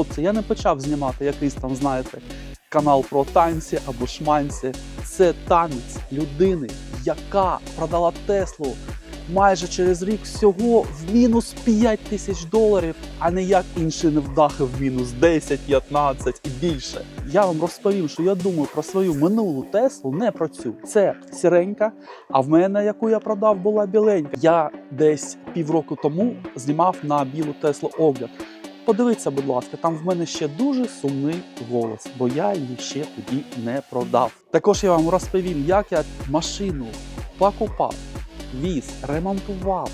Хлопці, я не почав знімати якийсь там, знаєте, канал про танці або шманці. Це танець людини, яка продала Теслу майже через рік всього в мінус 5 тисяч доларів, а не як інші невдахи в мінус 10, 15 і більше. Я вам розповім, що я думаю про свою минулу Теслу, не про цю. Це сіренька, а в мене, яку я продав, була біленька. Я десь півроку тому знімав на білу Теслу огляд. Подивіться, будь ласка, там в мене ще дуже сумний голос, бо я її ще тоді не продав. Також я вам розповім, як я машину покупав, віз, ремонтував,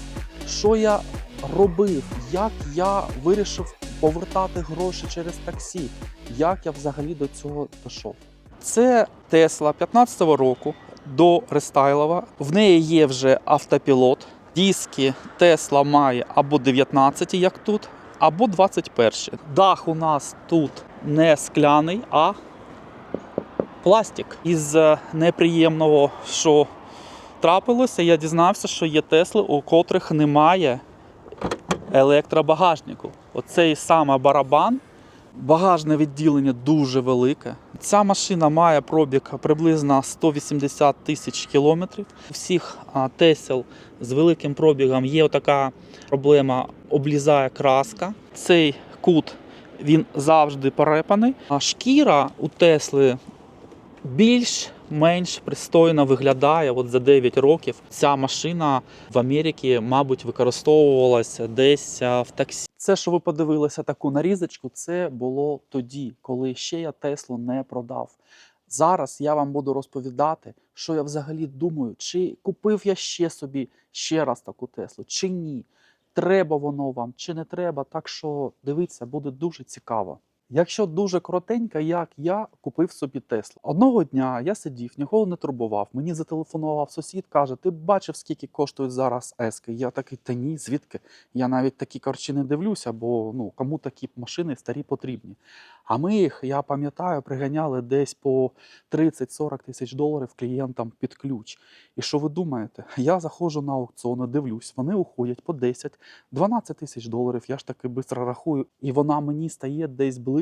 що я робив, як я вирішив повертати гроші через таксі, як я взагалі до цього дійшов. Це Тесла 15-го року до рестайлова. В неї є вже автопілот. Диски Тесла має або 19, як тут, або 21. Дах у нас тут не скляний, а пластик. Із е, неприємного, що трапилося, я дізнався, що є Тесли, у котрих немає електробагажнику. Оцей саме барабан. Багажне відділення дуже велике. Ця машина має пробіг приблизно 180 тисяч кілометрів. У всіх Тесел з великим пробігом є така проблема, облізає краска. Цей кут він завжди перепаний. А шкіра у Тесли більш-менш пристойно виглядає. От за 9 років ця машина в Америці, мабуть, використовувалася десь в таксі. Це, що ви подивилися таку нарізочку, це було тоді, коли ще я Теслу не продав. Зараз я вам буду розповідати, що я взагалі думаю, чи купив я ще собі ще раз таку Теслу, чи ні. Треба воно вам, чи не треба. Так що дивіться, буде дуже цікаво. Якщо дуже коротенько, як я купив собі Теслу. Одного дня я сидів, ніколи не турбував. Мені зателефонував сусід, каже: Ти бачив, скільки коштують зараз ески? Я такий, та ні, звідки? Я навіть такі корчі не дивлюся, бо ну кому такі машини старі потрібні. А ми їх, я пам'ятаю, приганяли десь по 30-40 тисяч доларів клієнтам під ключ. І що ви думаєте? Я заходжу на аукціони, дивлюсь, вони уходять по 10-12 тисяч доларів. Я ж таки швидко рахую, і вона мені стає десь близько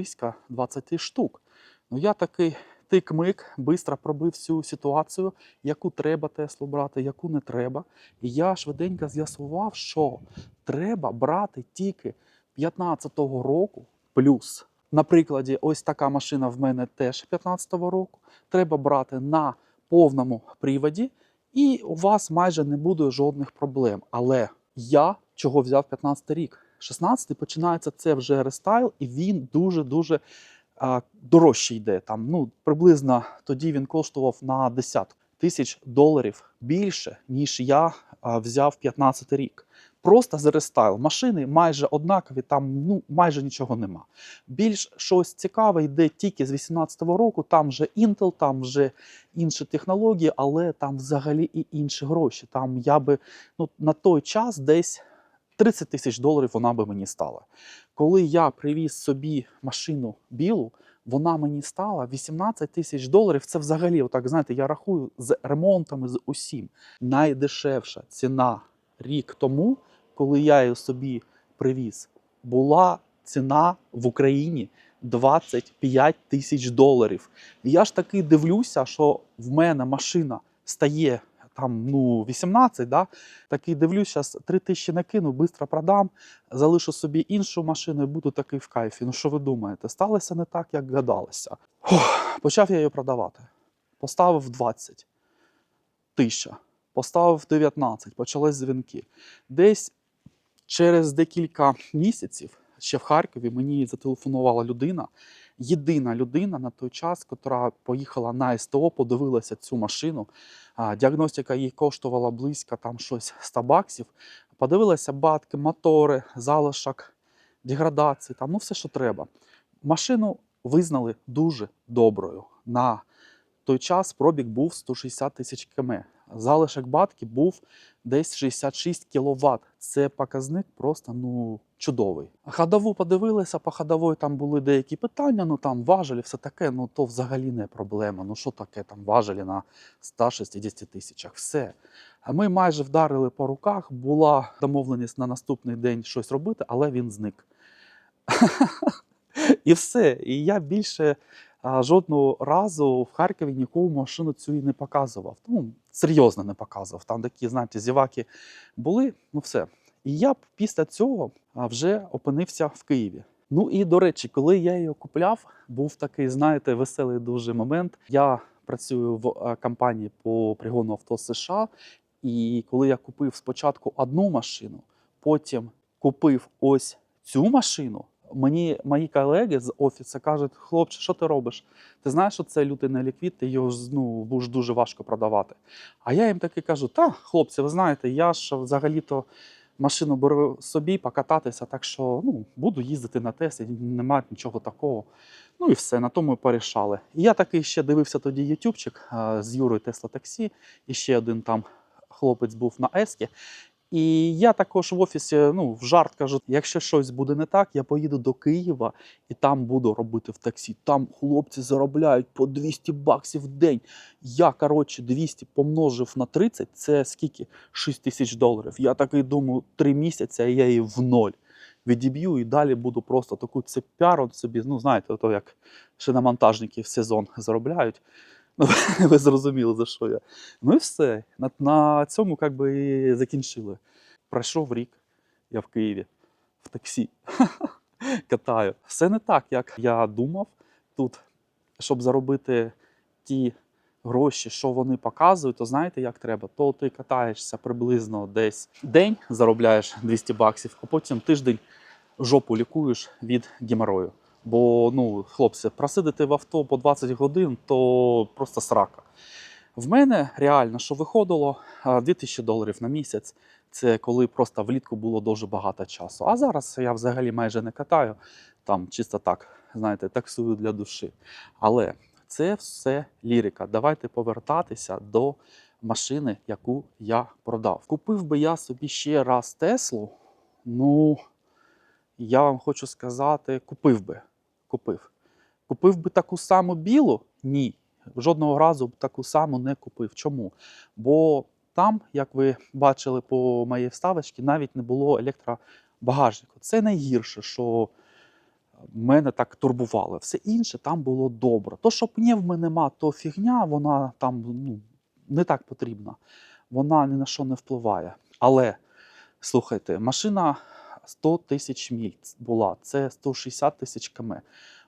20 штук. Ну я такий тик-мик, швидко пробив всю ситуацію, яку треба Теслу брати, яку не треба. І я швиденько з'ясував, що треба брати тільки 15-го року плюс. На прикладі, ось така машина в мене теж 15-го року. Треба брати на повному приводі, і у вас майже не буде жодних проблем. Але я чого взяв 15 рік? 16 починається це вже рестайл, і він дуже-дуже дорожче йде. Там, ну, приблизно тоді він коштував на 10 тисяч доларів більше, ніж я а, взяв 15 рік. Просто за рестайл. Машини майже однакові, там ну, майже нічого нема. Більш щось цікаве йде тільки з 18-го року. Там вже Intel, там вже інші технології, але там взагалі і інші гроші. Там я би ну, на той час десь 30 тисяч доларів вона би мені стала. Коли я привіз собі машину білу, вона мені стала 18 тисяч доларів. Це взагалі, отак знаєте, я рахую з ремонтами з усім. Найдешевша ціна рік тому, коли я її собі привіз, була ціна в Україні 25 тисяч доларів. Я ж таки дивлюся, що в мене машина стає там ну 18, да? такий дивлюсь, зараз 3 тисячі накину, швидко продам, залишу собі іншу машину і буду такий в кайфі. Ну що ви думаєте? Сталося не так, як гадалося. Фух, почав я її продавати. Поставив 20 тисяча, поставив 19, почались дзвінки. Десь через декілька місяців ще в Харкові мені зателефонувала людина. Єдина людина на той час, яка поїхала на СТО, подивилася цю машину. Діагностика їй коштувала близько там щось 100 баксів. Подивилася батки, мотори, залишок, деградації, там ну все, що треба. Машину визнали дуже доброю. На той час пробіг був 160 тисяч км. Залишок батки був десь 66 кВт. Це показник просто ну чудовий. Ходову подивилися, по ходової там були деякі питання. Ну там важелі, все таке. Ну то взагалі не проблема. Ну що таке там важелі на 160 тисячах? Все. Ми майже вдарили по руках. Була домовленість на наступний день щось робити, але він зник. І все. І я більше жодного разу в Харкові нікому машину цю не показував. Ну, серйозно не показував. Там такі, знаєте, зіваки були, ну все. І я після цього вже опинився в Києві. Ну і до речі, коли я її купляв, був такий, знаєте, веселий дуже момент. Я працюю в компанії по пригону авто США. І коли я купив спочатку одну машину, потім купив ось цю машину. Мені мої колеги з офісу кажуть: хлопче, що ти робиш? Ти знаєш, що це лютий неліквід, ти його ну, будеш дуже важко продавати. А я їм таки кажу: та, хлопці, ви знаєте, я ж взагалі-то машину беру собі покататися, так що ну, буду їздити на Теслі, немає нічого такого. Ну і все, на тому і порішали. І я такий ще дивився тоді ютубчик з Юрою Тесла Таксі, і ще один там хлопець був на Ескі. І я також в офісі ну, в жарт кажу: якщо щось буде не так, я поїду до Києва і там буду робити в таксі. Там хлопці заробляють по 200 баксів в день. Я, коротше, 200 помножив на 30, це скільки? 6 тисяч доларів. Я такий думаю, 3 місяці, а я її в ноль відіб'ю і далі буду просто таку цепяру собі. Ну, знаєте, то як шиномонтажники в сезон заробляють. Ну, ви зрозуміли, за що я. Ну і все. На, на цьому як би закінчили. Пройшов рік, я в Києві в таксі катаю. Все не так, як я думав тут, щоб заробити ті гроші, що вони показують, то знаєте, як треба? То ти катаєшся приблизно десь день, заробляєш 200 баксів, а потім тиждень жопу лікуєш від геморою. Бо, ну, хлопці, просидити в авто по 20 годин то просто срака. В мене реально, що виходило 2000 доларів на місяць. Це коли просто влітку було дуже багато часу. А зараз я взагалі майже не катаю, там чисто так, знаєте, таксую для душі. Але це все лірика. Давайте повертатися до машини, яку я продав. Купив би я собі ще раз Теслу. Ну, я вам хочу сказати, купив би. Купив. Купив би таку саму білу? Ні. Жодного разу б таку саму не купив. Чому? Бо там, як ви бачили по моїй вставочці, навіть не було електробагажнику. Це найгірше, що мене так турбувало. Все інше там було добре. То, що пневми нема, то фігня, вона там ну, не так потрібна. Вона ні на що не впливає. Але слухайте, машина 100 тисяч міль була, це 160 тисяч км.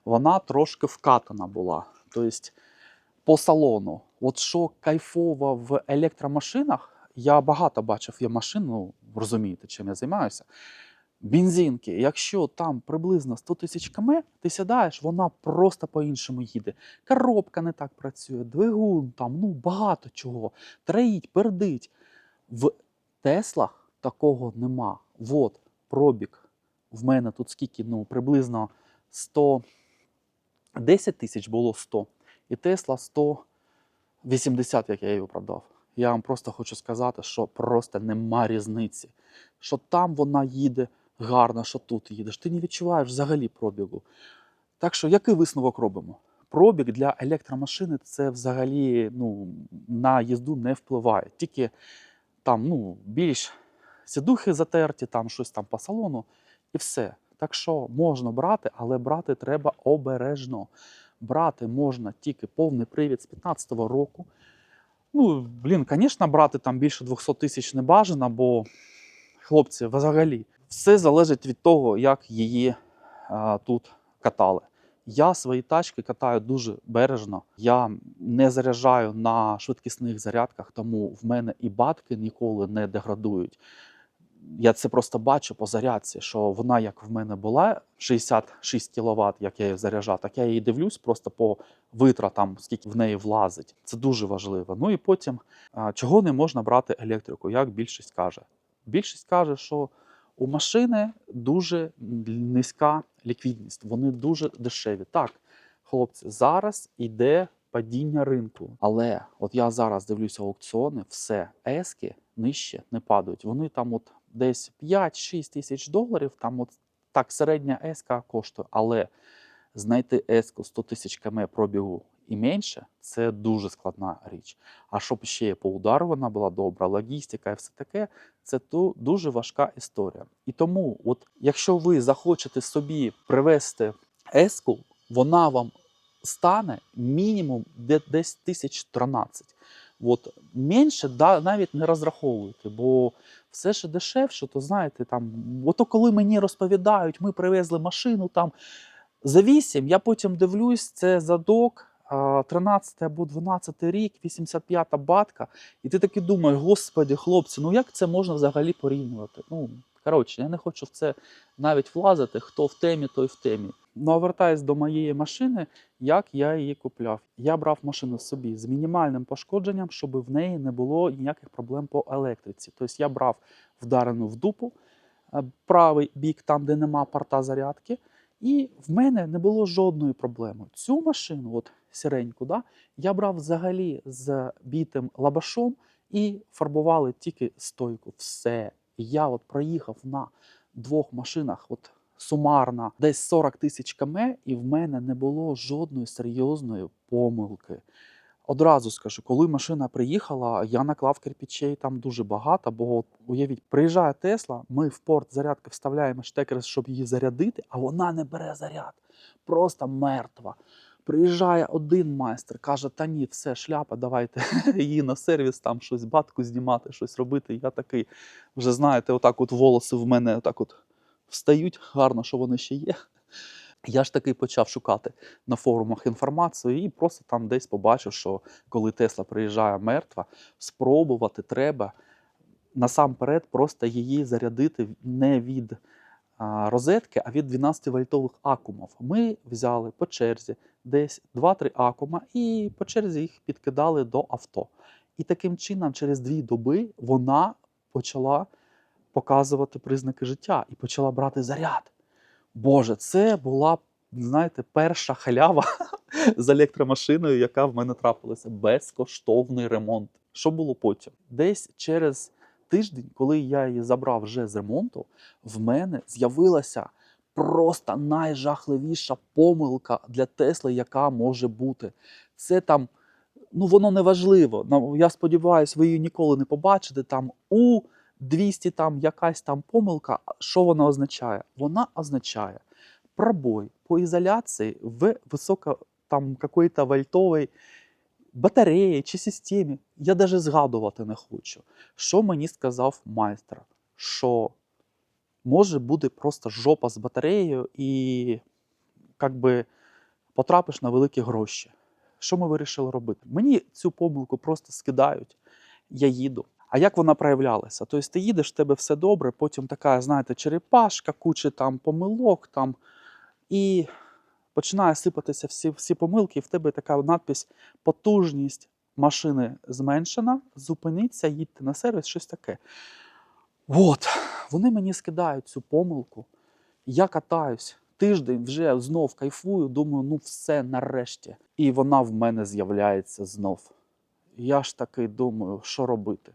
Вона трошки вкатана була. Тобто по салону. От що кайфово в електромашинах, я багато бачив є машин, ну розумієте, чим я займаюся. Бензинки, якщо там приблизно 100 тисяч км, ти сідаєш, вона просто по-іншому їде. Коробка не так працює, двигун там, ну багато чого. Троїть, пердить. В Теслах такого нема. От пробіг. В мене тут скільки, ну, приблизно 110 тисяч було 100. І Тесла 180, як я її продав. Я вам просто хочу сказати, що просто нема різниці. Що там вона їде гарно, що тут їдеш. Ти не відчуваєш взагалі пробігу. Так що, який висновок робимо? Пробіг для електромашини це взагалі ну, на їзду не впливає. Тільки там ну, більш сідухи затерті, там щось там по салону, і все. Так що можна брати, але брати треба обережно. Брати можна тільки повний привід з 15-го року. Ну, блін, звісно, брати там більше 200 тисяч не бажано, бо хлопці, взагалі, все залежить від того, як її а, тут катали. Я свої тачки катаю дуже бережно. Я не заряджаю на швидкісних зарядках, тому в мене і батки ніколи не деградують. Я це просто бачу по зарядці, що вона, як в мене була, 66 кВт, як я її заряджав, так я її дивлюсь просто по витратам, скільки в неї влазить. Це дуже важливо. Ну і потім, чого не можна брати електрику, як більшість каже. Більшість каже, що у машини дуже низька ліквідність, вони дуже дешеві. Так, хлопці, зараз іде падіння ринку. Але от я зараз дивлюся аукціони, все, ески нижче не падають. Вони там от десь 5-6 тисяч доларів, там от так середня еска коштує. Але знайти еску 100 тисяч км пробігу і менше це дуже складна річ. А щоб ще по удару вона була добра, логістика і все таке, це ту дуже важка історія. І тому, от якщо ви захочете собі привезти еску, вона вам стане мінімум де- десь тисяч 13. От менше да, навіть не розраховуйте, бо все ще дешевше, то знаєте, там, ото коли мені розповідають, ми привезли машину там за 8, я потім дивлюсь, це задок, а, 13 або 12 рік, 85-та батка, і ти таки думаєш, господи, хлопці, ну як це можна взагалі порівнювати? Ну, коротше, я не хочу в це навіть влазити, хто в темі, той в темі. Ну, а вертаюсь до моєї машини, як я її купляв. Я брав машину собі з мінімальним пошкодженням, щоб в неї не було ніяких проблем по електриці. Тобто я брав вдарену в дупу, е, правий бік, там, де нема порта зарядки, і в мене не було жодної проблеми. Цю машину, от сіреньку, да, я брав взагалі з бітим лабашом і фарбували тільки стойку. Все. І я от проїхав на двох машинах, от сумарно, десь 40 тисяч км, і в мене не було жодної серйозної помилки. Одразу скажу, коли машина приїхала, я наклав кирпичей там дуже багато, бо уявіть, приїжджає Тесла, ми в порт зарядки вставляємо штекер, щоб її зарядити, а вона не бере заряд. Просто мертва. Приїжджає один майстер, каже: Та ні, все, шляпа, давайте її на сервіс, там щось батку знімати, щось робити. Я такий, вже знаєте, отак от волоси в мене отак от встають, гарно, що вони ще є. Я ж таки почав шукати на форумах інформацію і просто там десь побачив, що коли Тесла приїжджає мертва, спробувати треба насамперед просто її зарядити не від розетки, а від 12-вольтових акумів. Ми взяли по черзі десь 2-3 акума і по черзі їх підкидали до авто. І таким чином, через дві доби вона почала показувати признаки життя і почала брати заряд. Боже, це була, знаєте, перша халява з електромашиною, яка в мене трапилася. Безкоштовний ремонт. Що було потім? Десь через тиждень, коли я її забрав вже з ремонту, в мене з'явилася просто найжахливіша помилка для Тесли, яка може бути. Це там, ну воно не важливо. Ну, Я сподіваюся, ви її ніколи не побачите. Там у 200 там якась там помилка. Що вона означає? Вона означає пробой по ізоляції в високо там какой-то батареї чи системі. Я навіть згадувати не хочу. Що мені сказав майстер? Що може бути просто жопа з батареєю і как би, потрапиш на великі гроші. Що ми вирішили робити? Мені цю помилку просто скидають, я їду. А як вона проявлялася? Тобто ти їдеш, в тебе все добре, потім така, знаєте, черепашка, куча там помилок, там, і починає сипатися всі, всі помилки, і в тебе така надпись потужність машини зменшена, зупиниться, їдьте на сервіс, щось таке. От, вони мені скидають цю помилку. Я катаюсь тиждень, вже знов кайфую, думаю, ну все нарешті. І вона в мене з'являється знов. Я ж таки думаю, що робити.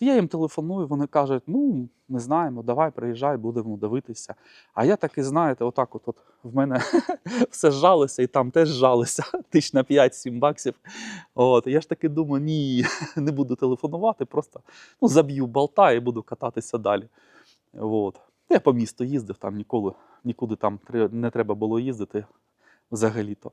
Я їм телефоную, вони кажуть, ну, не знаємо, давай приїжджай, будемо дивитися. А я таки, знаєте, отак от, от в мене все зжалося, і там теж зжалося, тисяч на 5-7 баксів. От, я ж таки думаю, ні, не буду телефонувати, просто ну, заб'ю болта і буду кататися далі. От. Я по місту їздив, там ніколи, нікуди там не треба було їздити взагалі-то.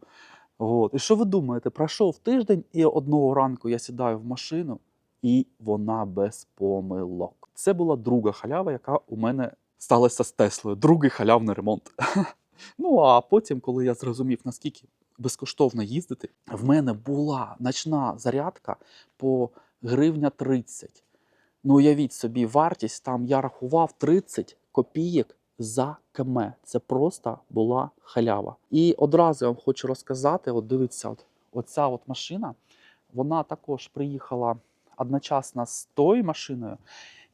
От. І що ви думаєте? Пройшов тиждень, і одного ранку я сідаю в машину, і вона без помилок. Це була друга халява, яка у мене сталася з Теслою. Другий халявний ремонт. Ну а потім, коли я зрозумів, наскільки безкоштовно їздити, в мене була ночна зарядка по гривня 30. Ну, уявіть собі, вартість там я рахував 30 копійок за км. Це просто була халява. І одразу я вам хочу розказати: от дивіться, от, оця от машина, вона також приїхала одночасно з тою машиною.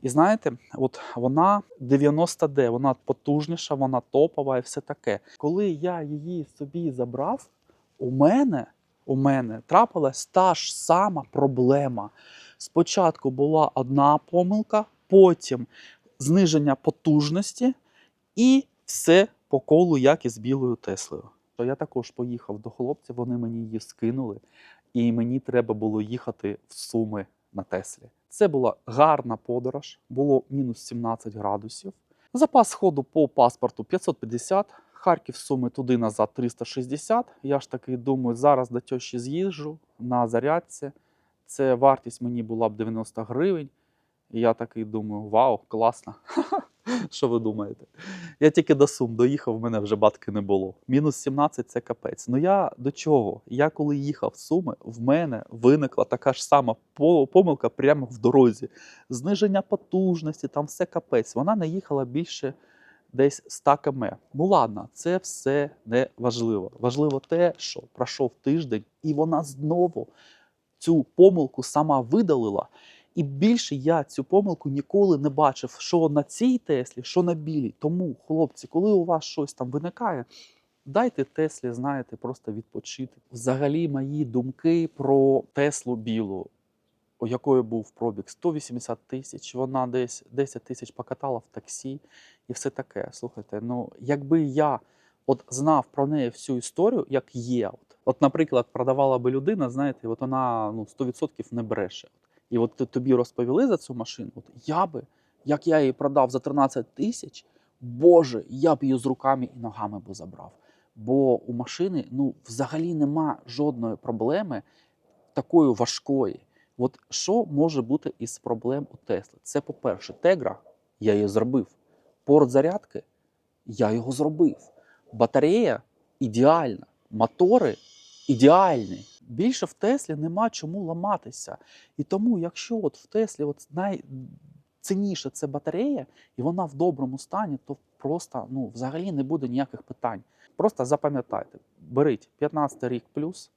І знаєте, от вона 90D, вона потужніша, вона топова і все таке. Коли я її собі забрав, у мене, у мене трапилась та ж сама проблема. Спочатку була одна помилка, потім зниження потужності, і все по колу, як і з білою Теслою. То я також поїхав до хлопців, вони мені її скинули, і мені треба було їхати в Суми на Теслі. Це була гарна подорож, було мінус 17 градусів. Запас ходу по паспорту 550, Харків суми туди назад 360. Я ж таки думаю, зараз до тьощі з'їжджу на зарядці. Це вартість мені була б 90 гривень. Я такий думаю: вау, класно. Що ви думаєте? Я тільки до Сум доїхав, в мене вже батки не було. Мінус 17 це капець. Ну я до чого? Я коли їхав в Суми, в мене виникла така ж сама помилка прямо в дорозі. Зниження потужності, там все капець. Вона не їхала більше десь 100 км. Ну ладно, це все не важливо. Важливо те, що пройшов тиждень, і вона знову цю помилку сама видалила. І більше я цю помилку ніколи не бачив, що на цій Теслі, що на білій. Тому, хлопці, коли у вас щось там виникає, дайте Теслі, знаєте, просто відпочити. Взагалі, мої думки про Теслу білу, у якої був пробіг 180 тисяч, вона десь 10 тисяч покатала в таксі і все таке. Слухайте, ну якби я от знав про неї всю історію, як є. От, от наприклад, продавала би людина, знаєте, от вона ну, 100% не бреше. І от тобі розповіли за цю машину, от я би, як я її продав за 13 тисяч, Боже, я б її з руками і ногами би забрав. Бо у машини ну, взагалі нема жодної проблеми такої важкої. От що може бути із проблем у Тесли? Це, по-перше, Тегра, я її зробив. Порт зарядки, я його зробив. Батарея ідеальна, мотори ідеальні. Більше в Теслі нема чому ламатися. І тому, якщо от в Теслі от найцінніше це батарея, і вона в доброму стані, то просто ну, взагалі не буде ніяких питань. Просто запам'ятайте, беріть 15 рік плюс,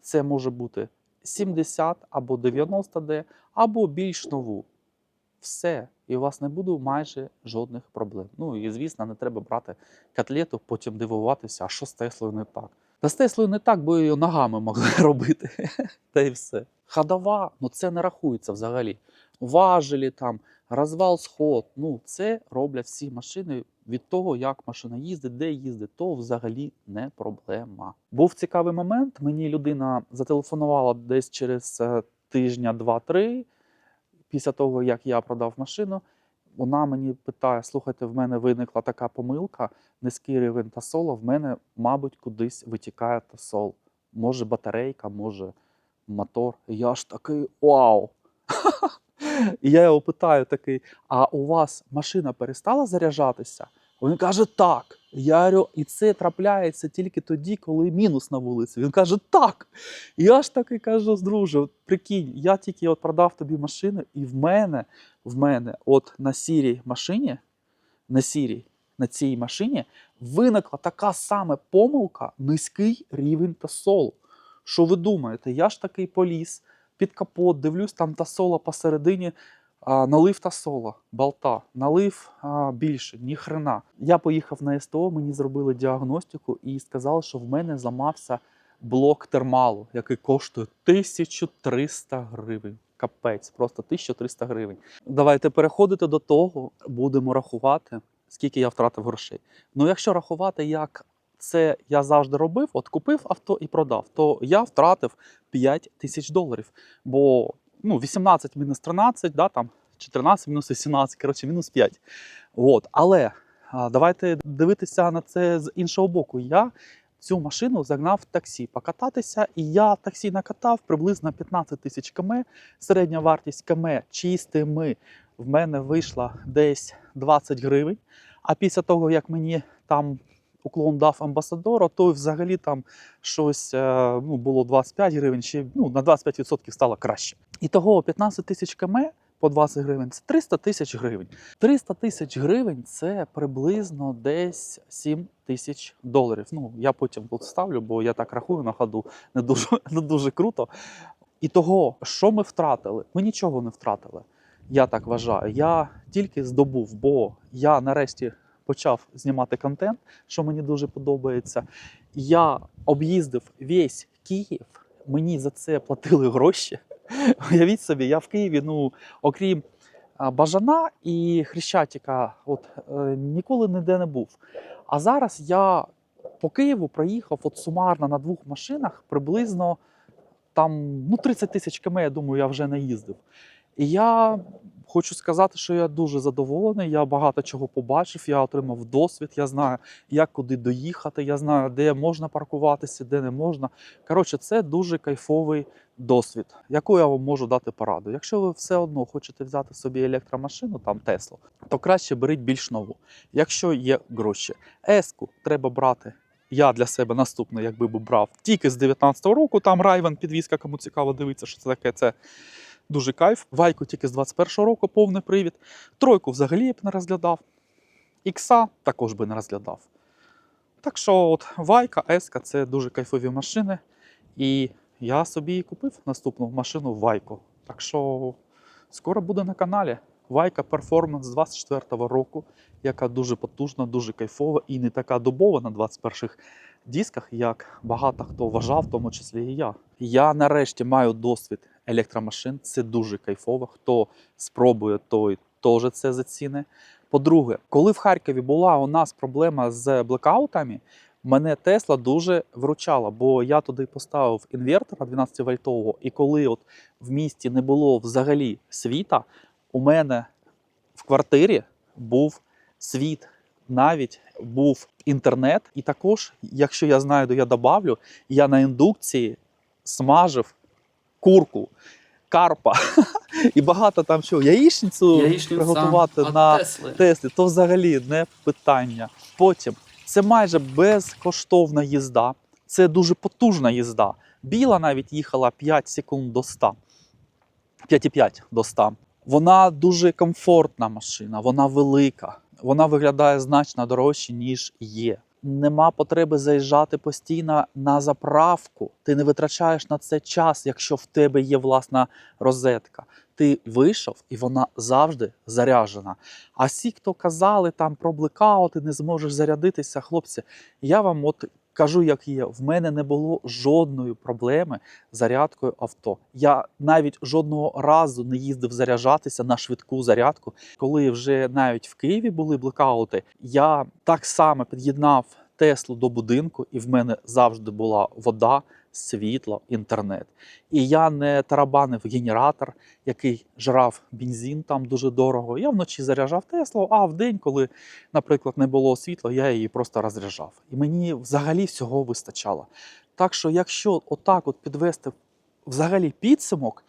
це може бути 70 або 90 d або більш нову. Все, і у вас не буде майже жодних проблем. Ну і звісно, не треба брати котлету, потім дивуватися, а що з Теслою не так. Та з Теслою не так, бо її ногами могли робити. Та й все. Ходова, ну це не рахується взагалі. Важелі там, розвал сход. Ну це роблять всі машини від того, як машина їздить, де їздить, то взагалі не проблема. Був цікавий момент. Мені людина зателефонувала десь через е, тижня два-три. Після того, як я продав машину, вона мені питає: слухайте, в мене виникла така помилка, низький рівень тасола, в мене, мабуть, кудись витікає тасол. Може, батарейка, може, мотор. І я ж такий вау! І я його питаю такий: а у вас машина перестала заряджатися? Він каже, так. Я говорю, і це трапляється тільки тоді, коли мінус на вулиці. Він каже, так. І я ж таки кажу, друже, прикинь, я тільки от продав тобі машину, і в мене, в мене, от на сірій машині, на сірій, на цій машині виникла така саме помилка, низький рівень тасолу. Що ви думаєте? Я ж такий поліз під капот, дивлюсь, там тасола посередині. Налив тасола, болта, налив а, більше, ні хрена. Я поїхав на СТО, мені зробили діагностику і сказали, що в мене зламався блок термалу, який коштує 1300 гривень. Капець, просто 1300 гривень. Давайте переходити до того, будемо рахувати, скільки я втратив грошей. Ну, якщо рахувати, як це я завжди робив, от купив авто і продав, то я втратив 5 тисяч доларів. Бо ну, 18 мінус 13, да, там 14 мінус 18, коротше, мінус 5. От. Але давайте дивитися на це з іншого боку. Я цю машину загнав в таксі покататися, і я таксі накатав приблизно 15 тисяч км. Середня вартість км чистими в мене вийшла десь 20 гривень. А після того, як мені там уклон дав амбасадора, то взагалі там щось е, ну, було 25 гривень, ще ну, на 25% стало краще. І того 15 тисяч км по 20 гривень це 300 тисяч гривень. 300 тисяч гривень це приблизно десь 7 тисяч доларів. Ну, я потім тут ставлю, бо я так рахую на ходу, не дуже, не дуже круто. І того, що ми втратили? Ми нічого не втратили. Я так вважаю. Я тільки здобув, бо я нарешті почав знімати контент, що мені дуже подобається. Я об'їздив весь Київ, мені за це платили гроші. Уявіть собі, я в Києві, ну, окрім Бажана і Хрещатика, от е, ніколи ніде не був. А зараз я по Києву проїхав от сумарно на двох машинах приблизно там ну, 30 тисяч км, я думаю, я вже не їздив. І я хочу сказати, що я дуже задоволений. Я багато чого побачив. Я отримав досвід. Я знаю, як куди доїхати. Я знаю, де можна паркуватися, де не можна. Коротше, це дуже кайфовий досвід, яку я вам можу дати пораду. Якщо ви все одно хочете взяти собі електромашину, там Теслу, то краще беріть більш нову, якщо є гроші. Еску треба брати. Я для себе наступне, якби б брав тільки з 19-го року. Там Райвен, підвізка, кому цікаво дивитися, що це таке. Це дуже кайф. Вайку тільки з 21-го року, повний привід. Тройку взагалі б не розглядав. Ікса також би не розглядав. Так що, от Вайка, Еска це дуже кайфові машини. І я собі купив наступну машину Вайку. Так що скоро буде на каналі. Вайка з 24-го року, яка дуже потужна, дуже кайфова і не така добова на 21-х дисках, як багато хто вважав, в тому числі і я. Я нарешті маю досвід електромашин. Це дуже кайфово. Хто спробує, той теж це заціни. По-друге, коли в Харкові була у нас проблема з блекаутами, мене Тесла дуже вручала, бо я туди поставив інвертора 12 вольтового, і коли от в місті не було взагалі світа, у мене в квартирі був світ, навіть був інтернет. І також, якщо я знайду, я добавлю, я на індукції смажив курку, карпа і багато там що, яєчницю приготувати на Тесли. Теслі, то взагалі не питання. Потім це майже безкоштовна їзда, це дуже потужна їзда. Біла навіть їхала 5 секунд до 100. 5,5 до 100. Вона дуже комфортна машина, вона велика, вона виглядає значно дорожче, ніж є. Нема потреби заїжджати постійно на заправку. Ти не витрачаєш на це час, якщо в тебе є власна розетка. Ти вийшов і вона завжди заряджена. А всі, хто казали там про блекаути, не зможеш зарядитися, хлопці, я вам от кажу, як є, в мене не було жодної проблеми з зарядкою авто. Я навіть жодного разу не їздив заряджатися на швидку зарядку. Коли вже навіть в Києві були блекаути, я так само під'єднав Теслу до будинку, і в мене завжди була вода, світло, інтернет. І я не тарабанив генератор, який жрав бензин там дуже дорого. Я вночі заряджав Теслу, а в день, коли, наприклад, не було світла, я її просто розряджав. І мені взагалі всього вистачало. Так що, якщо отак от підвести взагалі підсумок,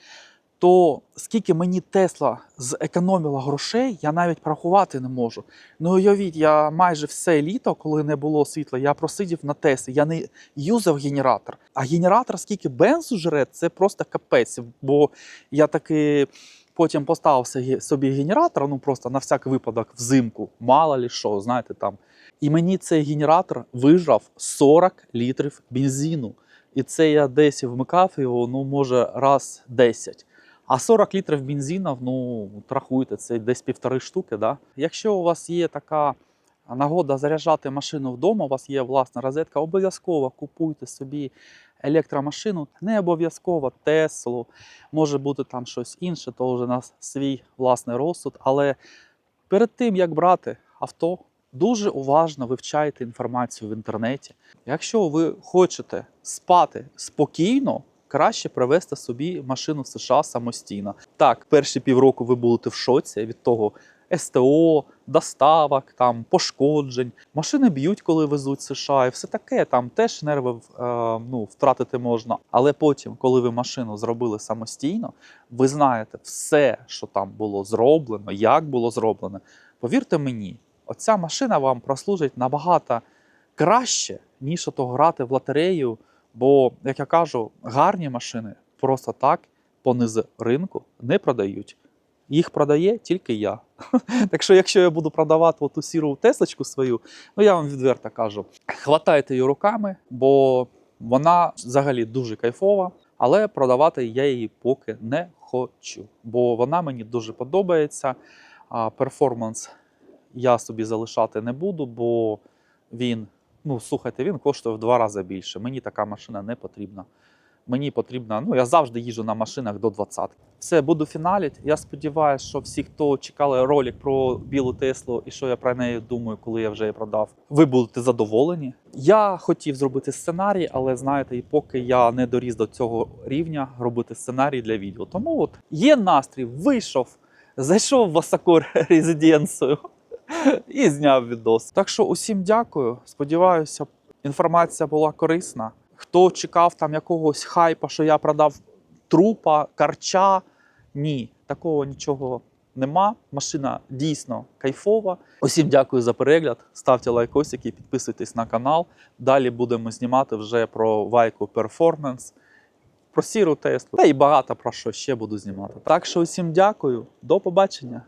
то скільки мені Тесла зекономила грошей, я навіть порахувати не можу. Ну уявіть, я майже все літо, коли не було світла, я просидів на Теслі, я не юзав генератор. А генератор, скільки бензу жре, це просто капець. Бо я таки потім поставив собі- генератор, ну просто на всяк випадок взимку, мало лі що, знаєте там. І мені цей генератор вижрав 40 літрів бензину. І це я десь вмикав його, ну може раз 10. А 40 літрів бензину, ну рахуйте, це десь півтори штуки. Да? Якщо у вас є така нагода заряджати машину вдома, у вас є власна розетка, обов'язково купуйте собі електромашину, не обов'язково Теслу, може бути там щось інше, то вже на свій власний розсуд. Але перед тим як брати авто, дуже уважно вивчайте інформацію в інтернеті. Якщо ви хочете спати спокійно, краще привезти собі машину в США самостійно. Так, перші півроку ви будете в шоці від того. СТО, доставок, там пошкоджень. Машини б'ють, коли везуть США, і все таке. Там теж нерви е, ну, втратити можна. Але потім, коли ви машину зробили самостійно, ви знаєте все, що там було зроблено, як було зроблено. Повірте мені, оця машина вам прослужить набагато краще, ніж ото грати в лотерею. Бо, як я кажу, гарні машини просто так пониз ринку не продають. Їх продає тільки я. Так що, якщо я буду продавати оту сіру теслочку свою, ну я вам відверто кажу: хватайте її руками, бо вона взагалі дуже кайфова, але продавати я її поки не хочу, бо вона мені дуже подобається. А перформанс я собі залишати не буду, бо він, ну слухайте, він коштує в два рази більше. Мені така машина не потрібна. Мені потрібна, ну я завжди їжджу на машинах до 20. Все, буду фіналити. Я сподіваюся, що всі, хто чекали ролик про білу Теслу і що я про неї думаю, коли я вже її продав, ви будете задоволені. Я хотів зробити сценарій, але знаєте, і поки я не доріс до цього рівня робити сценарій для відео. Тому от є настрій, вийшов зайшов в Осакур резиденцію і зняв відос. Так що усім дякую. Сподіваюся, інформація була корисна. Хто чекав там якогось хайпа, що я продав трупа, карча. Ні, такого нічого нема. Машина дійсно кайфова. Усім дякую за перегляд. Ставте лайкосики, підписуйтесь на канал. Далі будемо знімати вже про Вайку Performance, про сіру Теслу та і багато про що ще буду знімати. Так що усім дякую, до побачення.